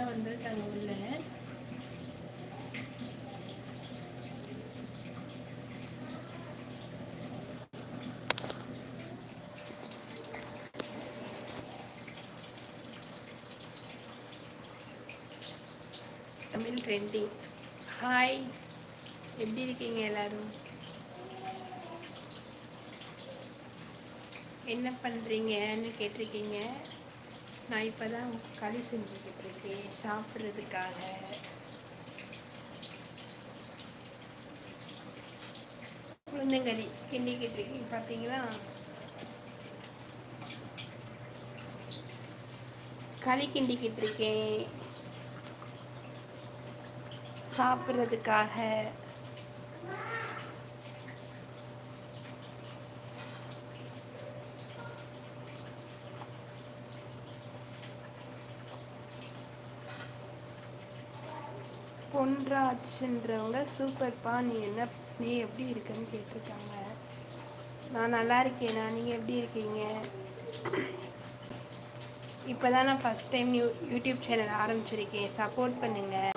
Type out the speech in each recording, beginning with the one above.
தான் வந்திருக்காங்க உள்ள. தமிழ் ட்ரெண்டிங் ஹாய் எப்படி இருக்கீங்க எல்லாரும்? என்ன பண்ணுறீங்கன்னு கேட்டிருக்கீங்க. நான் இப்போ தான் களி செஞ்சுக்கிட்டு இருக்கேன். சாப்பிட்றதுக்காக. உளுந்தங்களி கிண்டிக்கிட்டு இருக்கேன். பார்த்தீங்களா களி கிண்டிக்கிட்டு இருக்கேன். சாப்பிட்றதுக்காக. பொன்ராஜ்ன்றவங்க சூப்பர்ப்பா நீ என்ன நீ எப்படி இருக்கன்னு கேட்டிருக்காங்க. நான் நல்லா இருக்கேனா? நீங்கள் எப்படி இருக்கீங்க? இப்போ தான் நான் first time you YouTube channel ஆரம்பிச்சிருக்கேன். சப்போர்ட் பண்ணுங்கள்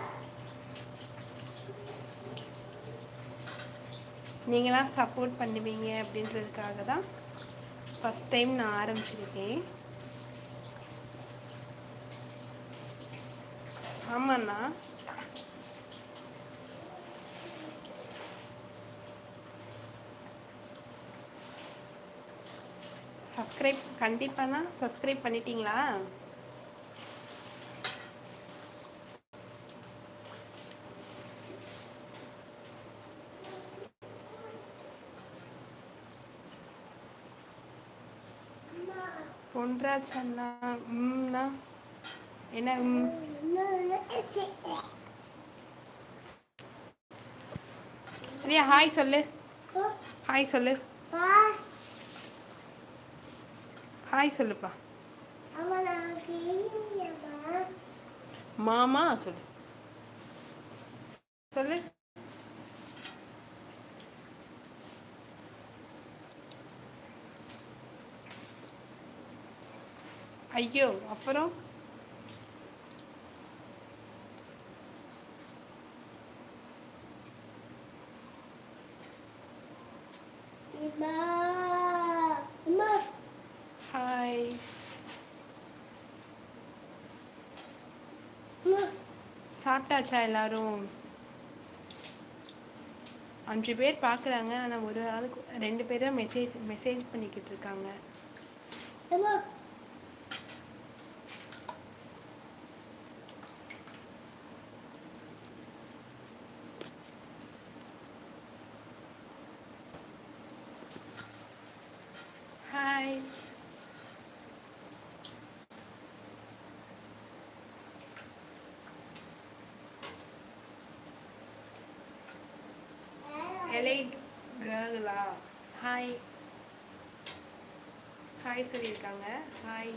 நீங்களாம் சப்போர்ட் பண்ணுவீங்க அப்படின்றதுக்காக தான் ஃபஸ்ட் டைம் நான் ஆரம்பிச்சிருக்கேன். ஆமாண்ணா. சப்ஸ்கிரைப் கண்டிப்பாண்ணா சப்ஸ்கிரைப் பண்ணிட்டீங்களா? பொன்ராஜ் அண்ணா உம்னா? என்ன சரியா ஹாய் சொல்லு. ஹாய் சொல்லு. ஹாய் சொல்லுப்பா. மாமா சொல்லு. சொல்லு. ஐயோ அப்புறம் ஹாய் சாப்பிட்டாச்சா எல்லாரும்? அஞ்சு பேர் பார்க்குறாங்க ஆனால் ஒரு ஆளுக்கு ரெண்டு பேரும் மெசேஜ் மெசேஜ் பண்ணிக்கிட்டு இருக்காங்க ஹாய் எலைட் கேர்ளா ஹாய் ஹாய் சொல்லியிருக்காங்க ஹாய்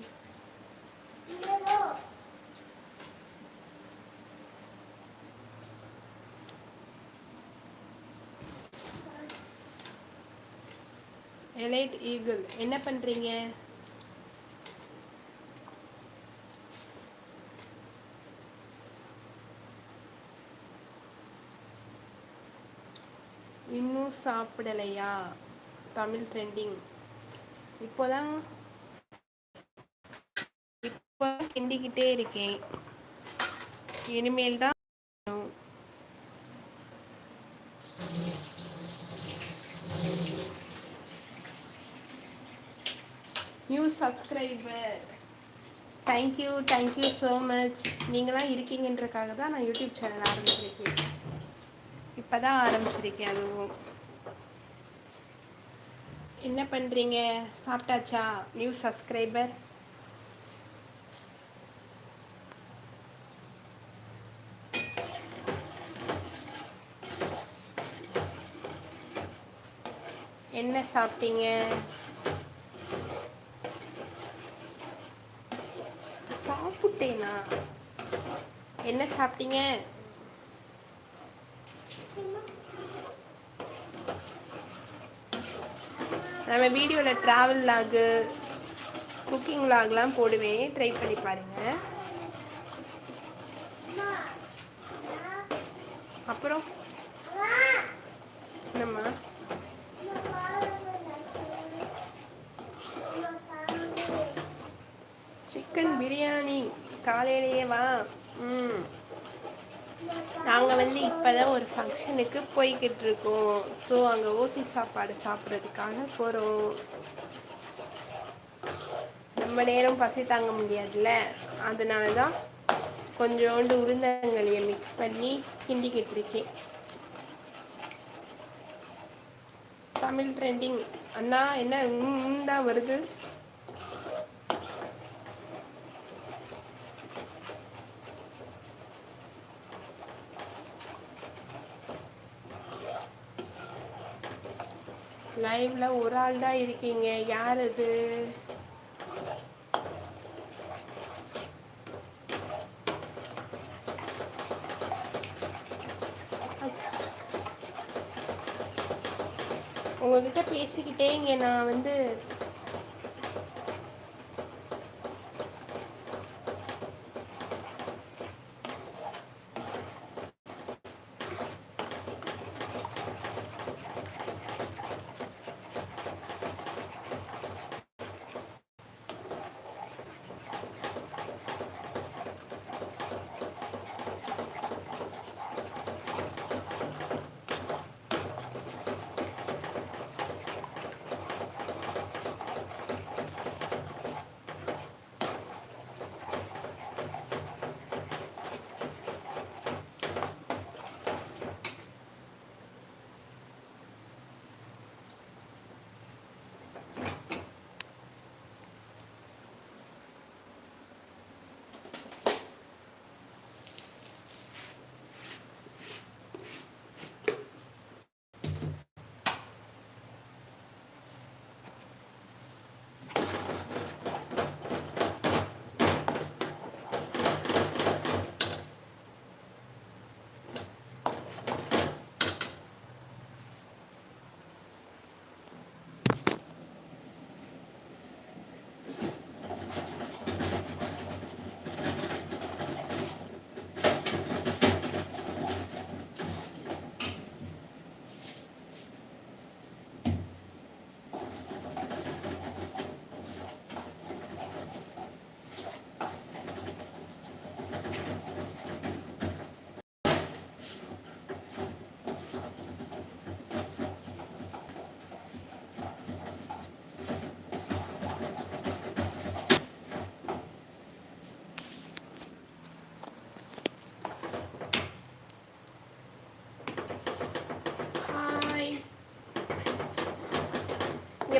எலைட் ஈகிள் என்ன பண்ணுறீங்க இன்னும் சாப்பிடலையா? தமிழ் ட்ரெண்டிங் இப்போதான் இப்போ கிண்டிக்கிட்டே இருக்கேன். இனிமேல் தான் new subscriber thank you thank you so much நீங்களாம் இருக்கீங்கன்றக்காக தான் நான் யூடியூப் சேனல் ஆரம்பிச்சிருக்கேன். இப்போ தான் ஆரம்பிச்சிருக்கேன் அதுவும். என்ன பண்ணுறீங்க சாப்பிட்டாச்சா? நியூ சப்ஸ்கிரைபர் என்ன சாப்பிட்டீங்க? சாப்பிட்டேனா? என்ன சாப்பிட்டீங்க? நம்ம வீடியோவில் ட்ராவல் லாகு குக்கிங் லாக்லாம் போடுவேன் ட்ரை பண்ணி பாருங்கள் அப்புறம் என்னம்மா சிக்கன் பிரியாணி காலையிலேயே வா. ம். நாங்கள் வந்து இப்போ தான் ஒரு ஃபங்க்ஷனுக்கு போய்கிட்டு இருக்கோம் ஸோ அங்கே ஓசி சாப்பாடு சாப்பிட்றதுக்காக போகிறோம் ரொம்ப நேரம் பசி தாங்க முடியாதுல்ல. அதனால தான் கொஞ்சோண்டு உளுந்தங்களியை மிக்ஸ் பண்ணி கிண்டிக்கிட்டு இருக்கேன். தமிழ் ட்ரெண்டிங் அண்ணா என்ன தான் வருது? லைவ்ல ஒரு ஆள் தான் இருக்கீங்க. யார் அது? உங்ககிட்ட பேசிக்கிட்டே இங்க நான் வந்து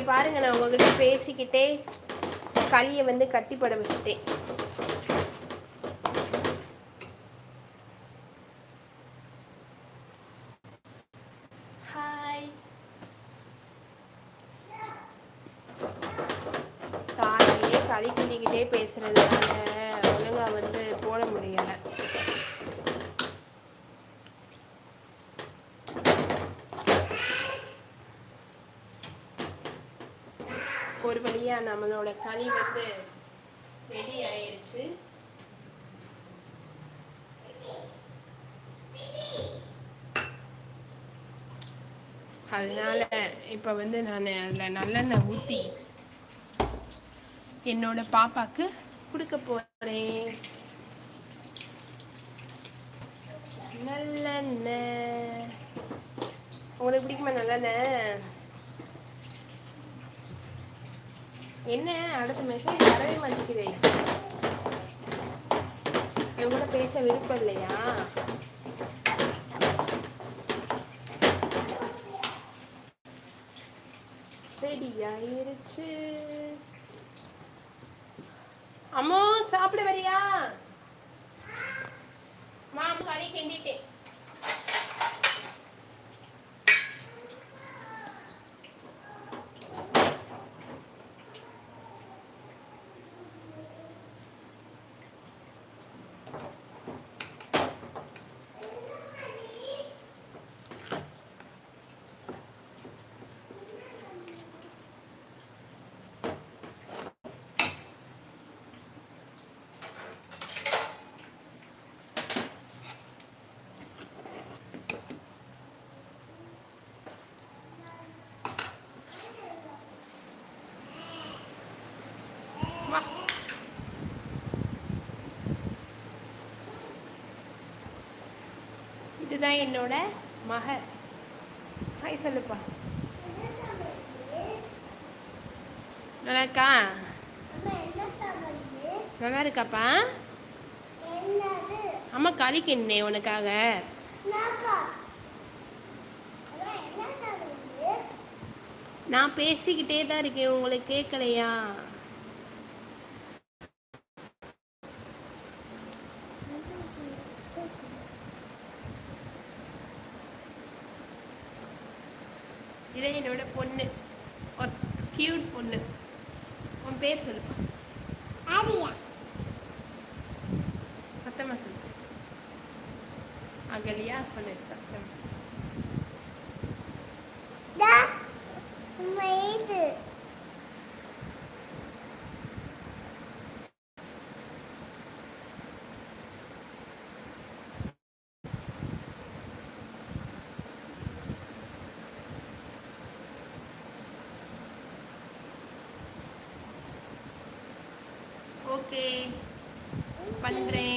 பாருங்கள் பாருங்க நான் உங்ககிட்ட பேசிக்கிட்டே களியை வந்து கட்டிப்பட வச்சுட்டேன் ஹாய் சாரியே களி கிண்டிக்கிட்டே பேசுறதுனால ஒழுங்கா வந்து போட முடியலை நல்லா நம்மளோட களி வந்து ரெடி ஆயிடுச்சு அதனால இப்போ வந்து நான் அதில் நல்லெண்ணெய் ஊற்றி என்னோட பாப்பாக்கு கொடுக்க போகிறேன் நல்லெண்ணெய். உங்களுக்கு பிடிக்குமா நல்லெண்ணெய்? என்ன? அடுத்த மெசேஜ் வரவே மாட்டேங்குதே. என் கூட பேச விருப்பம் இல்லையா ரெடி ஆயிருச்சு அம்மா சாப்பிட வரியா? மாம் கறி கிண்டிட்டேன். இதுதான் என்னோட மக ஹாய் சொல்லுப்பா. நல்லா இருக்கா? அம்மா என்ன நல்லா இருக்காப்பா? அம்மா களி என்ன உனக்காக? நான் பேசிக்கிட்டே தான் இருக்கேன் உங்களுக்கு கேட்கலையா இதே என்னோட பொண்ணு கியூட் பொண்ணு உன் பேர் சொல்லுப்பா ஆரியா சத்தமா சொல்லு அகலியா சொல்லு சத்தம் டா அம்மா இது ஓகே நன்றி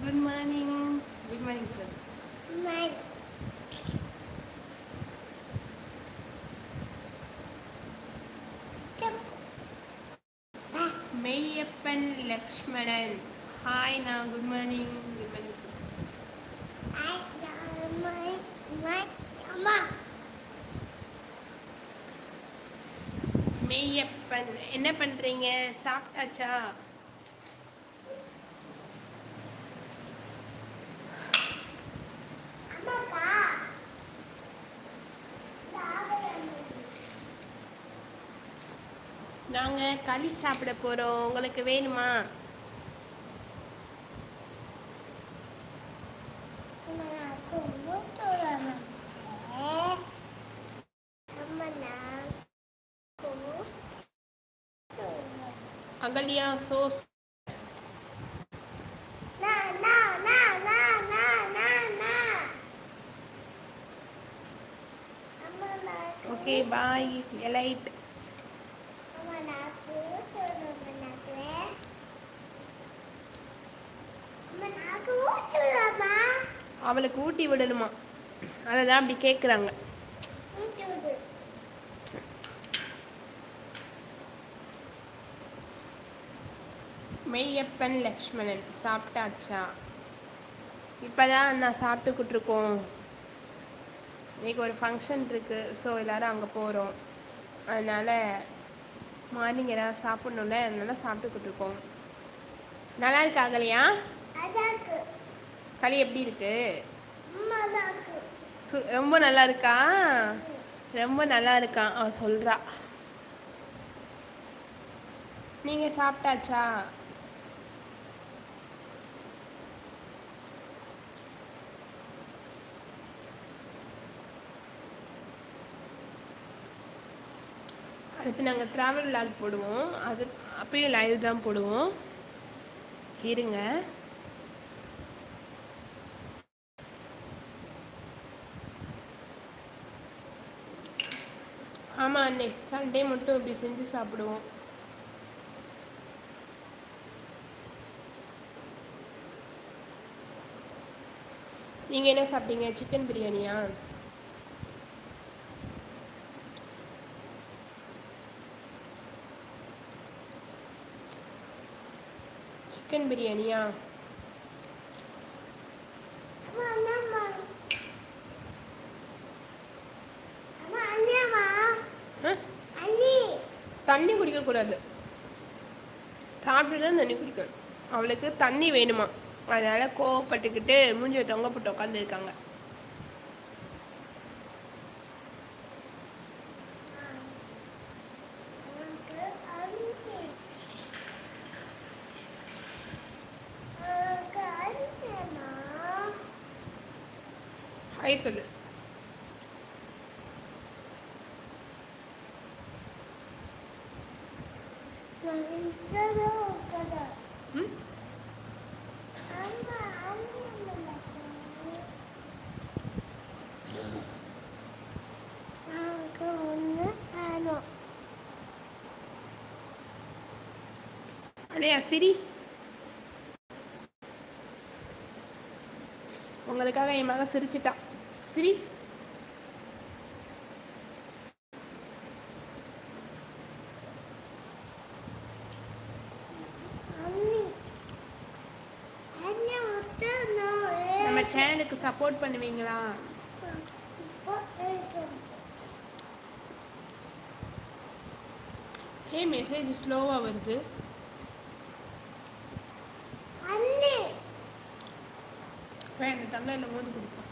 good morning good morning sir Meiyappan Lakshmanan hi நான் good morning good morning sir Meiyappan என்ன பண்ணுறீங்க சாப்பிட்டாச்சா? நாங்க களி சாப்பிட போறோம். உங்களுக்கு வேணுமா? அகலியா சோஸ் ஓகே பாய் எலைட். அவளுக்கு ஊட்டி விடணுமா? அதை தான் அப்படி கேட்குறாங்க மெய்யப்பன் லக்ஷ்மணன் சாப்பிட்டாச்சா? இப்போ தான் நான் சாப்பிட்டுக்கிட்டு இருக்கோம். இன்னைக்கு ஒரு ஃபங்க்ஷன் இருக்குது ஸோ எல்லோரும் அங்கே போகிறோம் அதனால் மார்னிங் ஏதாவது சாப்பிட்ணும்ல அதனால சாப்பிட்டுக்கிட்டு இருக்கோம் நல்லா இருக்கா களி எப்படி இருக்கு? சு ரொம்ப நல்லா இருக்கா? ரொம்ப நல்லா இருக்கான் அவ சொல்கிறா நீங்கள் சாப்பிட்டாச்சா? அடுத்து நாங்கள் ட்ராவல் விளாக் போடுவோம். அது அப்பயும் லைவ் தான் போடுவோம். இருங்க. ஆமாம் அன்னைக்கு சண்டே மட்டும் இப்படி செஞ்சு சாப்பிடுவோம். நீங்கள் என்ன சாப்பிட்டீங்க? சிக்கன் பிரியாணியா? சிக்கன் பிரியாணியா? அம்மா அண்ணாம்மா தண்ணி குடிக்கக்கூடாது சாப்பிட்டு தான் தண்ணி குடிக்கணும். அவளுக்கு தண்ணி வேணுமா? அதனால கோவப்பட்டுக்கிட்டு மூஞ்சியை தொங்க போட்டு உட்காந்துருக்காங்க எனக்கு அண்ணி எனக்கு அண்ணியம்மா ஹாய் சொல்லு நான் இன்டர்வியூ உட்கார ம் அம்மா அண்ணியம்மா எனக்கு ஒன்று வேணும் அண்ணையா சிரி. உங்களுக்காக என் மகன் சிரிச்சிட்டான். சிரி அண்ணி அண்ணி விட்டுணும் நம்ம சேனலுக்கு சப்போர்ட் பண்ணுவீங்களா? ஏ மெசேஜ் ஸ்லோவாக வருது. அந்த டம்ளரில் மோந்து கொடுப்போம்.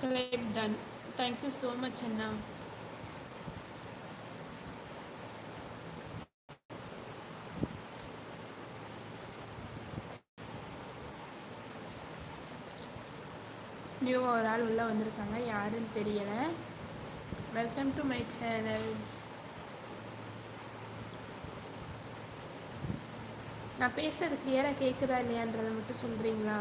Subscribe done thank you so much அண்ணா நியூவாக ஒரு ஆள் உள்ளே வந்திருக்காங்க. யாருன்னு தெரியலை. வெல்கம் டு மை சேனல் நான் பேசுகிறது கிளியராக கேட்குதா இல்லையான்றதை மட்டும் சொல்கிறீங்களா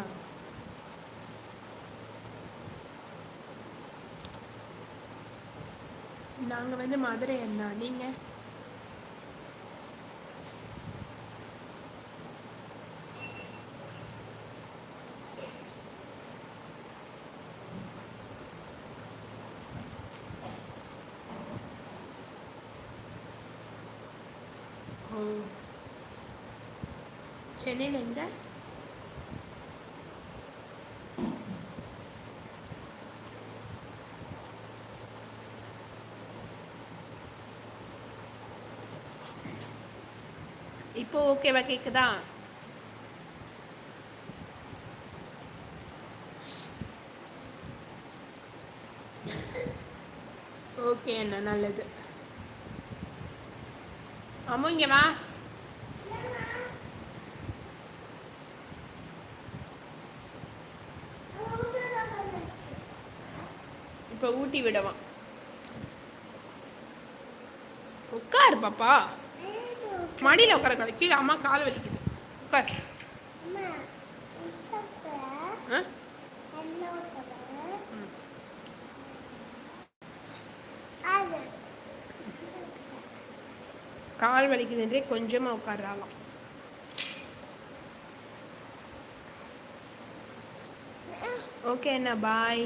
நாங்கள் வந்து மதுரை அண்ணா. நீங்கள் ஓ. சென்னையில் எங்க இப்போ ஓகேவா கேக்குதா? ஓகே அண்ணா நல்லது. அம்மா இங்க வா. இப்போ ஊட்டி விடவான் உட்காரு பாப்பா. மடியில் உட்கார கூடாது. கீழே அம்மா கால் வலிக்குது. உட்கார். கால் வலிக்குதுன்றே கொஞ்சமாக உட்காராலாம் ஓகே அண்ணா பாய்